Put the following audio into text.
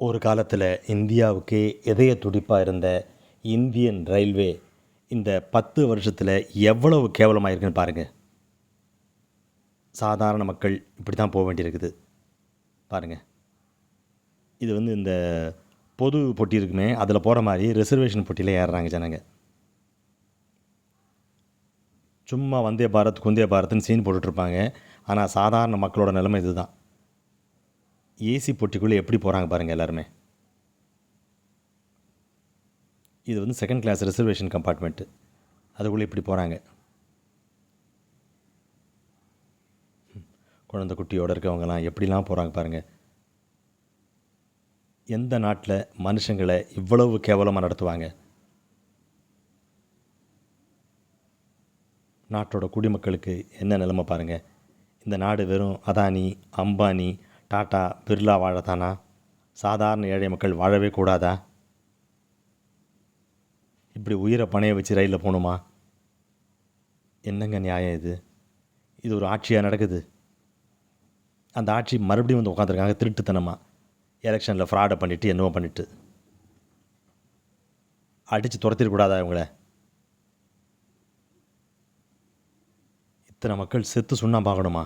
ஒரு காலத்தில் இந்தியாவுக்கே இதய துடிப்பாக இருந்த இந்தியன் ரயில்வே இந்த பத்து வருஷத்தில் எவ்வளவு கேவலமாக இருக்குன்னு பாருங்கள் சாதாரண மக்கள் இப்படி தான் போக வேண்டியிருக்குது. பாருங்கள் இது வந்து இந்த பொது பொட்டி இருக்குமே அதில் போகிற மாதிரி ரிசர்வேஷன் பொட்டியில் ஏறுறாங்க ஜனங்க. சும்மா வந்தே பாரத் குந்தே பாரத்னு சீன் போட்டுட்ருப்பாங்க. ஆனால் சாதாரண மக்களோட நிலைமை இதுதான். ஏசி பொட்டிக்குள்ளே எப்படி போகிறாங்க பாருங்கள் எல்லாருமே. இது வந்து செகண்ட் கிளாஸ் ரிசர்வேஷன் கம்பார்ட்மெண்ட்டு அதுக்குள்ளே இப்படி போகிறாங்க குழந்தை குட்டியோடு இருக்கவங்கலாம் எப்படிலாம் போகிறாங்க பாருங்கள் எந்த நாட்டில் மனுஷங்களை இவ்வளவு கேவலமாக நடத்துவாங்க? நாட்டோட குடிமக்களுக்கு என்ன நிலைமை பாருங்கள் இந்த நாடு வெறும் அதானி அம்பானி டாட்டா பிர்லா வாழத்தானா? சாதாரண ஏழை மக்கள் வாழவே கூடாதா? இப்படி உயிரை பணைய வச்சு ரயிலில் போகணுமா? என்னங்க நியாயம் இது? இது ஒரு ஆட்சியாக நடக்குது? அந்த ஆட்சி மறுபடியும் வந்து உட்காந்துருக்காங்க திருட்டுத்தனமாக எலெக்ஷனில் ஃப்ராடை பண்ணிவிட்டு என்னவோ பண்ணிவிட்டு அடித்து துரத்திடக்கூடாதா இவங்கள? இத்தனை மக்கள் செத்து சுண்ணா பார்க்கணுமா